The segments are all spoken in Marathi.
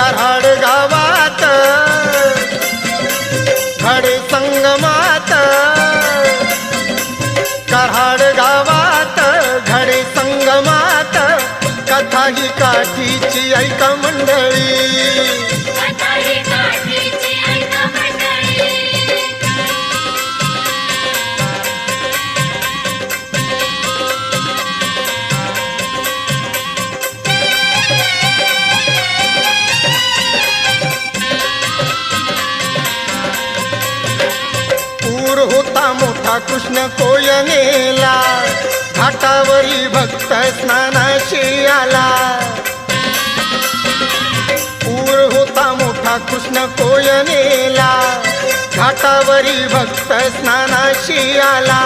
कराड गावात. घडे संगमात. कराड गावात घडे संगमात. कथा ही काठीची ऐका मंडळी. मोठा कृष्ण कोयनेला घाटावरी भक्त स्नानाशी आला. पूर होता मोठा कृष्ण कोयनेला घाटावरी भक्त स्नानाशी आला.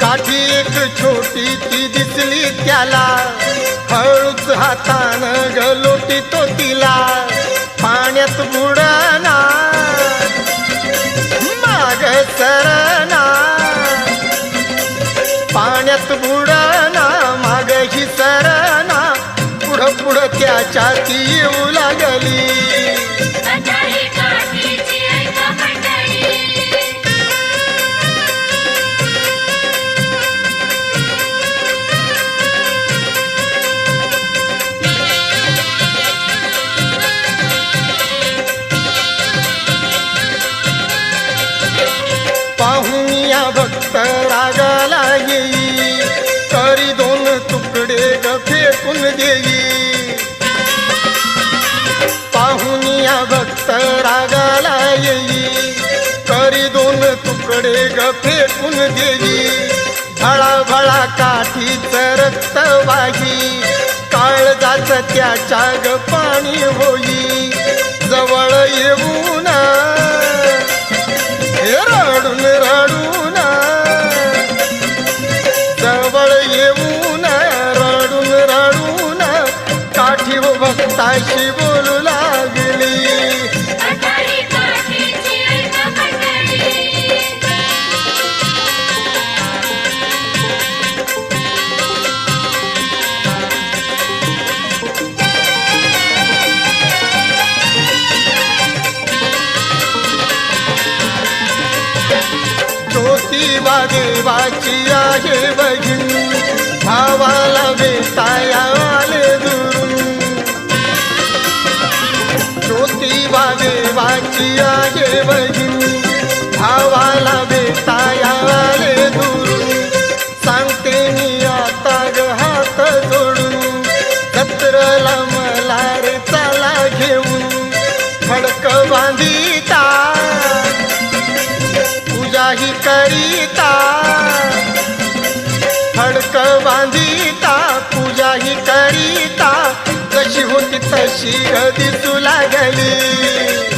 काठी एक छोटी ती दिसली त्याला हळूच हातानं गलोटी तो तिला. पाण्यात बुडाना पाण्यात बुडना माग ही सरना पुढं पुढं त्याच्या ती येऊ लागली. कथा गेली करी दोन तुकडे ग फेकून देई भळा भळा काठीच रक्त वाही काळजाच त्याच्या ग पाणी होई. जवळ येऊन रडून रडून जवळ येऊन रडून रडून काठी भक्ताशी बोलू ज्योतिबा देवाची आहे बघी. भावाला बेताया आले दुरून ज्योतिबा देवाची आहे बघी. तशी दिसू लागली?